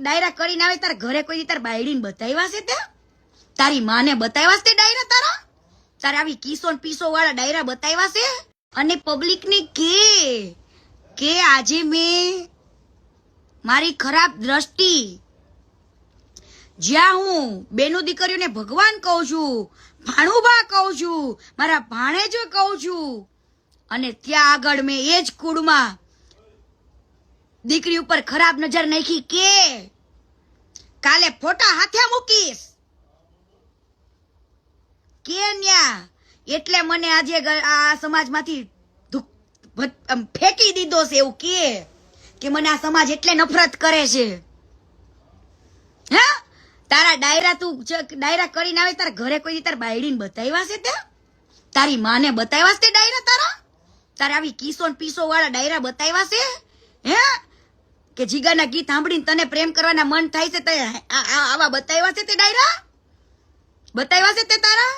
ડાયરા કરીને આવે, તારા ઘરે કોઈ તાર બાયડીને બતાવ્યા છે તે? તારી માને બતાવ્યા છે ડાયરા તારા? તારે આવી કિસો પીસો વાળા ડાયરા બતાવ્યા છે? અને પબ્લિક ને કે કે આજે મેં મારી ખરાબ દ્રષ્ટિ. જ્યાં હું બેનો દીકરીઓને ભગવાન કહું છું, ભાણુભા કહું છું, મારા ભાણેજો કહું છું, અને ત્યાં આગળ મેં એ જ કુળમાં દીકરી ઉપર ખરાબ નજર નાખી કે કાલે ફોટા હાથે મૂકીશ. કે ન્યા? એટલે મને આજે આ સમાજમાંથી ફેંકી દીધો છે એવું કે કે મને આ સમાજ એટલે નફરત કરે છે. હે? તારા ડાયરા તું ડાયરા કરીને આવે તારા ઘરે કોઈ તારા બાયડીને બતાવ્યા છે તે? તારી માને બતાવ્યા છે ડાયરા તારા? તારે આવી કિસો પીસો વાળા ડાયરા બતાવ્યા છે? હે? કે જીગાના ગીત સાંભળીને તને પ્રેમ કરવાના મન થાય છે તે આવા બતાવ્યા છે તે ડાયરા? બતાવ્યા છે તે તારા?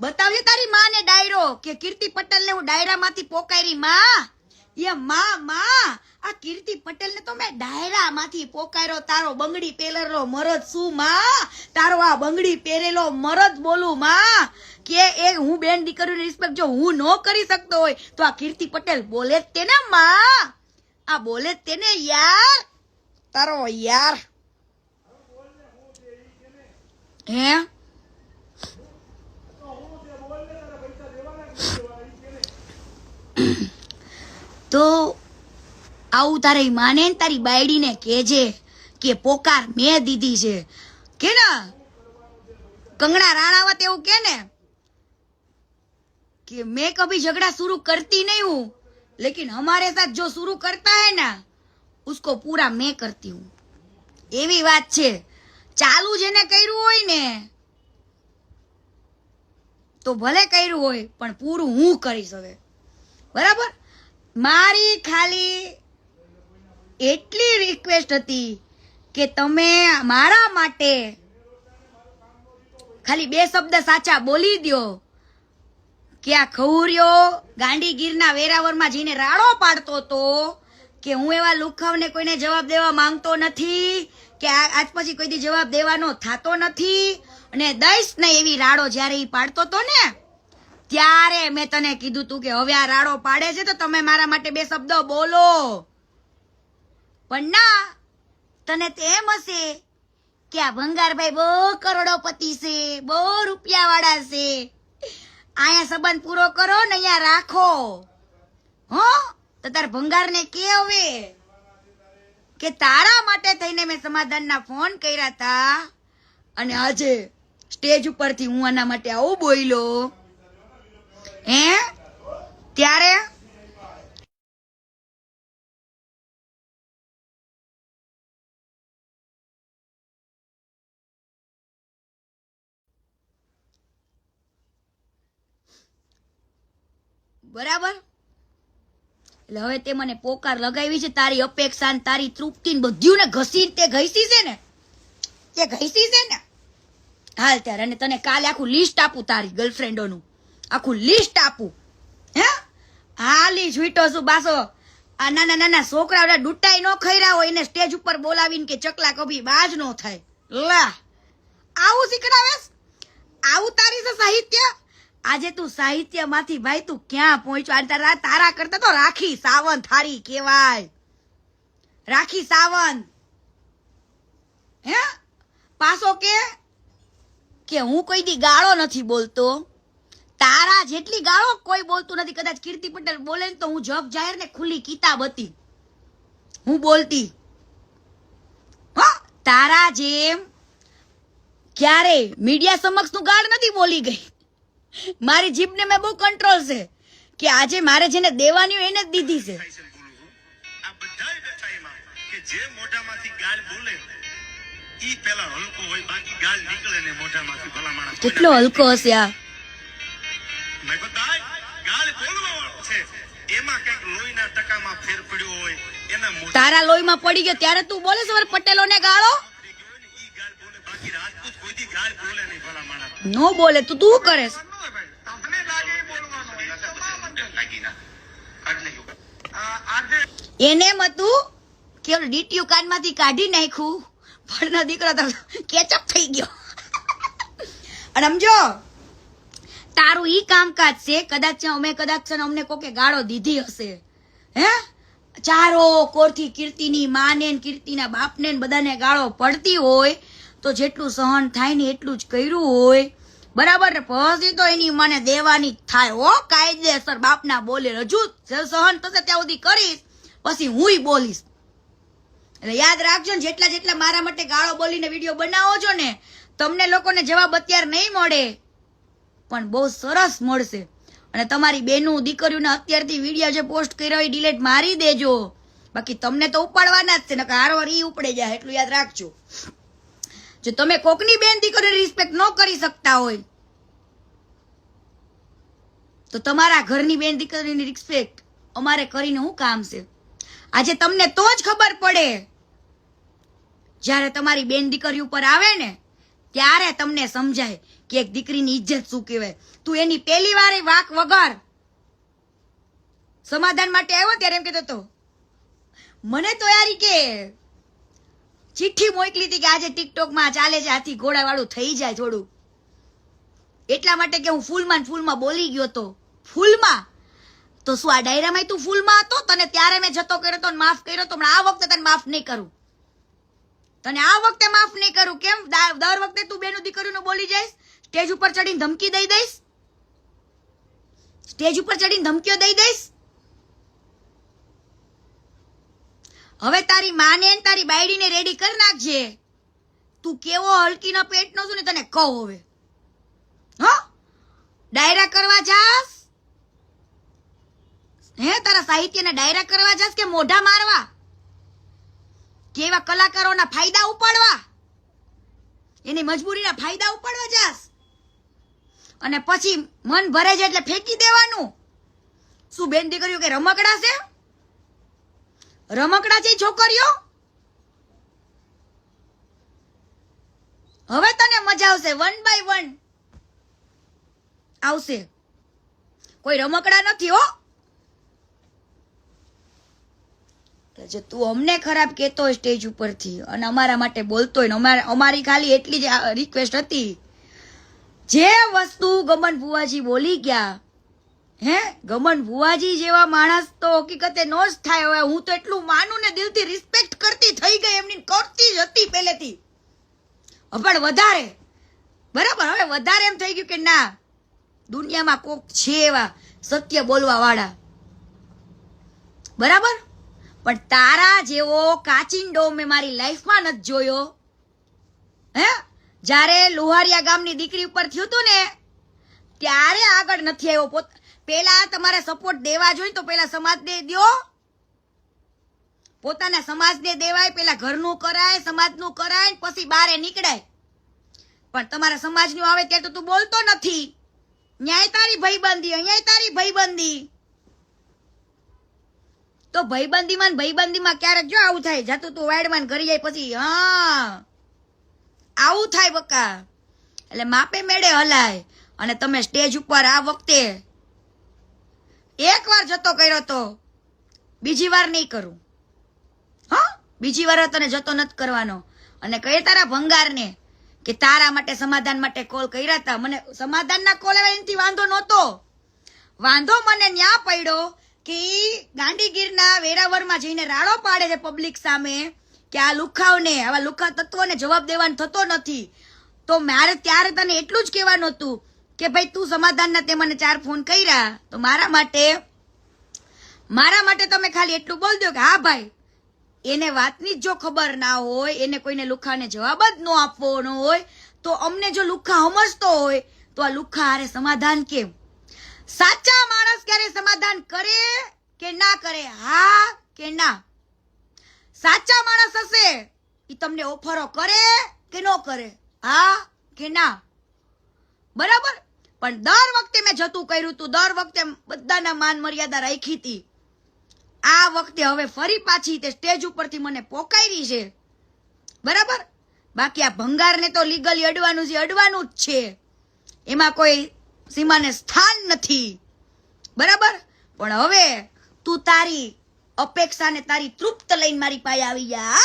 બતાવજે તારી માને ડાયરો કે કીર્તિ પટેલ ને હું ડાયરામાંથી પોકારી માં? એ માં માં, આ કીર્તિ પટેલને તો મેં ડાયરામાંથી પોકાર્યો, તારો બંગડી પહેરેલો મરદ શું માં? તારો આ બંગડી પહેરેલો મરદ બોલું માં? કે એ હું બેન દીકરીને રિસ્પેક્ટ જો હું ન કરી શકતો હોય, તો આ કીર્તિ પટેલ બોલે જ તેને માં. આ બોલે તેને યાર. તારો યાર. હે? તો આવું તારે માને તારી બાયડીને કેજે કે પોકાર મેં દીધી છે. કે ને? કંગણા રાણાવત એવું કે ને? કે મેં કભી ઝઘડા શરૂ કરતી નહીં હું. लेकिन हमारे साथ जो शुरू करता है ना उसको पूरा मैं करती हूँ એવી વાત છે ચાલુ જેને કર્યું હોય ને તો ભલે કર્યું હોય પણ પૂરું હું કરીશ હવે બરાબર મારી ખાલી એટલી રિક્વેસ્ટ હતી કે તમે મારા માટે ખાલી બે શબ્દ સાચા બોલી દ્યો કે આ ખવર્યો ગાંડીગીરના વેરાવરમાં જઈને રાડો પાડતો હતો કે હું એવા લુખાવને કોઈને જવાબ દેવા માંગતો નથી, કે આજ પછી કોઈ જવાબ દેવાનો થાતો નથી, અને દઈશ ને એવી રાડો જ્યારે એ પાડતો તો ને, ત્યારે મેં તને કીધું તું કે હવે આ રાડો પાડે છે તો તમે મારા માટે બે શબ્દો બોલો. પણ ના, તને તેમ હશે કે આ ભંગારભાઈ બહુ કરોડોપતિ છે, બહુ રૂપિયા વાળા છે. અહીંયા સંબંધ પૂરો કરો ને અહીંયા રાખો. હો? તો તાર ભંગારને કે હવે કે તારા માટે થઈને મેં સમાધાનના ફોન કર્યા હતા અને આજે સ્ટેજ ઉપરથી હું આના માટે આવું બોલ્યો હે? ત્યારે બરાબર? એટલે હવે તે મને પોકાર લગાવી છે, તારી અપેક્ષા તારી તૃપ્તિ ને બધું ને ઘસી તે ઘસી છે ને? તે ઘસી છે ને? હાલ ત્યારે અને તને કાલે આખું લિસ્ટ આપું તારી ગર્લફ્રેન્ડોનું આખું લિસ્ટ આપું. હે? હાલી જોઈટો છું બાસો આ નાના નાના છોકરા ડૂટાઈ નો ખૈરા હોય, એને સ્ટેજ ઉપર બોલાવીને કે ચકલા કભી બાજ નો થાય. લા. આવું શીખડાવેસ આવું તારી છે સાહિત્ય? આજે તું સાહિત્યમાંથી ભાઈ તું ક્યાં પહોંચ્યો? આજે તારા તારા કરતા તો રાખી સાવંત થારી કહેવાય. રાખી સાવંત હે? પાછો કે? કે હું કોઈ દી ગાળો નથી બોલતો? તારા જેટલી ગાળો કોઈ બોલતું નથી. કદાચ કીર્તિ પટેલ બોલે ને તો હું જગ જાહેર ને ખુલ્લી કિતાબ હતી. હું બોલતી. તારા જેમ ક્યારે મીડિયા સમક્ષ તું ગાળ નથી બોલી ગઈ. મારી જીભને મેં બહુ કંટ્રોલ છે કે આજે મારે જેને દેવાની હોય એને જ દીધી છે. આ કે જે મોઢામાંથી ગાળ બોલે ઈ પેલા હલકો હોય બાકી ગાળ નીકળે ને મોઢામાંથી ભલા માણસ કેટલો હલકો હશે આ. મેં બતાય ગાળ બોલવા છે. એમાં કંઈક લોહીના ટકામાં ફેર પડ્યો હોય એના તારા લોહીમાં પડી ગયો ત્યારે તું બોલે છે વળી પટેલોને ગાળો? નો બોલે તો તું કરે છે? તમને લાગે એ બોલવાનું લાગી ના કાઢ નાખ્યું. આ આજે એને મતું કે ડીટીયુ કાનમાંથી કાઢી નાખ્યું. પણ દીકરો તો કેચઅપ થઈ ગયો. અને સમજો તારું ઈ કામકાજ છે કદાચ અમે કદાચ છે ને અમને કોકે ગાળો દીધી હશે. હે? ચારો કોરથી કીર્તિની માને ને કીર્તિના બાપને ને બધાને ગાળો પડતી હોય તો જેટલું સહન થાય ને એટલું જ કર્યું હોય. બરાબર? પછી તો એની મને દેવાની થાય. હો, કાયદેસર બાપના બોલે. રજૂ સહન થશે ત્યાં સુધી કરીશ. પછી હુંય બોલીશ. એટલે યાદ રાખજો ને, જેટલા જેટલા મારા માટે ગાળો બોલીને વીડિયો બનાવો છો ને, તમને લોકોને જવાબ અત્યારે નહીં મળે. પણ બહુ સરસ મળશે. અને તમારી બેનું, દીકરીઓને અત્યારથી વીડિયો જે પોસ્ટ કર્યો એ ડિલેટ મારી દેજો. બાકી તમને તો ઉપાડવાના જ છે, નકર હારવાર ઈ ઉપડે જાય, એટલું યાદ રાખજો. જો તમે કોકની બેન દીકરીને રિસ્પેક્ટ ન કરી શકતા હોય, તો તમારા ઘરની બેન દીકરીની રિસ્પેક્ટ અમારે કરીને શું કામ છે? આજે તમને તો જ ખબર પડે, જ્યારે તમારી બેન દીકરી ઉપર આવે ને, ત્યારે તમને સમજાય કે એક દીકરીની ઇજ્જત શું કહેવાય. તું એની પહેલી વારે વાક વગર સમાધાન માટે આવ્યો ત્યારે એમ કહેતો હતો, મને તો યારી કે ચિઠ્ઠી મોકલી હતી કે આજે ટિકટોકમાં ચાલે છે, આથી ઘોડાવાળું થઈ જાય થોડું. એટલા માટે કે હું ફૂલમાં ફૂલમાં બોલી ગયો તો, ફૂલમાં? તો શું આ ડાયરામાં તું ફૂલમાં હતો? તને ત્યારે મેં જતો કર્યો તો માફ કર્યો તો, પણ આ વખતે તને માફ નહીં કરું. તને આ વખતે માફ નહીં કરું. કેમ? દર વખતે તું બેનું દીકરીનું બોલી જઈશ, સ્ટેજ ઉપર ચડીને ધમકી દઈ દઈશ? સ્ટેજ ઉપર ચડીને ધમકીઓ દઈ દઈશ? હવે તારી માને તારી બાયડીને રેડી કરી નાખજે. તું કેવો હલકીનો પેટનો છું ને તને કહું હવે. હો? ડાયરા કરવા જાસ? હે, તારા સાહિત્યને ડાયરા કરવા જાસ કે મોઢા મારવા? કેવા કલાકારોના ફાયદા ઉપાડવા? એની મજબૂરીના ફાયદા ઉપાડવા જાસ? અને પછી મન ભરે છે એટલે ફેંકી દેવાનું? શું બેન દીકરીઓ કે રમકડા છે? રમકડા છે છોકરીઓ? હવે તને મજા આવશે. વન બાય વન આવશે. કોઈ રમકડા નથી, હો. જો તું અમને ખરાબ કહેતો હોય સ્ટેજ ઉપરથી અને અમારા માટે બોલતો હોય અમારી ખાલી એટલી જ રિક્વેસ્ટ હતી. જે વસ્તુ ગમન ભુવાજી બોલી ગયા હે? ગમન ભુવાજી જેવા માણસ તો હકીકતે નો જ થાય હવે હું તો એટલું માનું ને દિલથી રિસ્પેક્ટ કરતી થઈ ગઈ. એમની કરતી જ હતી પહેલેથી. પણ વધારે. બરાબર? હવે વધારે એમ થઈ ગયું કે ના, દુનિયામાં કોક છે એવા સત્ય બોલવા વાળા બરાબર? પણ તારા જેવો કાચિંડો મેં મારી લાઈફમાં નથી જોયો. હે? જ્યારે લુહારિયા ગામની દીકરી ઉપર થયું હતું ને, ત્યારે આગળ નથી આવ્યો પોત પેલા તમારે સપોર્ટ દેવા જોઈએ તો પેલા સમાજને દ્યો. પોતાના સમાજને દેવાય, પેલા ઘરનું કરાય, સમાજનું કરાય પછી બારે નીકળાય. પણ તમારા સમાજનું આવે ત્યારે તો તું બોલતો નથી. ન્યાય તારી ભાઈબંધી અહીંયા તારી ભાઈબંધી તો ભાઈબંધીમાં ભાઈબંધીમાં ક્યારેક જો આવું થાય? જાતું તું વાડમાં કરી જાય પછી, હા. આવું થાય બકા. એટલે માપે મેળે હલાય. અને તમે સ્ટેજ ઉપર આ વખતે એક વાર જતો કર્યો તો બીજી વાર નહીં કરું. હા? બીજી વાર તને જતો નથી કરવાનો. અને કહે તારા ભંગારને કે તારા માટે, સમાધાન માટે કોલ કર્યા હતા મને સમાધાનના કોલ એનાથી વાંધો નહોતો. વાંધો મને ન્યા પડ્યો કે ગાંધીગીરના વેરાવરમાં જઈને રાડો પાડે છે પબ્લિક સામે કે આ લુખાવને આવા લુખા તત્વોને જવાબ દેવાનો થતો નથી. તો મારે ત્યારે તને એટલું જ કહેવાનું હતું કે ભાઈ તું સમાધાનના તે મને ચાર ફોન કર્યા, તો મારા માટે મારા માટે તમે ખાલી એટલું બોલ દો કે, હા ભાઈ, એને વાતની જો ખબર ના હોય, એને કોઈને લુખાને જવાબ જ ન આપવાનો હોય, તો અમને જો લુખા સમજતો હોય, તો આ લુખા હારે સમાધાન કેમ? સાચા માણસ ક્યારે સમાધાન કરે કે ના કરે? હા કે ના? સાચા માણસ હશે એ તમને ઓફરો કરે કે ન કરે? હા કે ના? બરાબર? પણ દર વખતે મેં જતું કર્યું હતું દર વખતે બધાના માન મર્યાદા રાખી હતી. આ વખતે હવે ફરી પાછી તે સ્ટેજ ઉપરથી મને પોકારી છે. બરાબર? બાકી આ ભંગારને તો લીગલી અડવાનું છે, અડવાનું જ છે. એમાં કોઈ સીમાને સ્થાન નથી. બરાબર? પણ હવે તું તારી અપેક્ષાને તારી તૃપ્ત લઈને મારી પાસે આવી જા.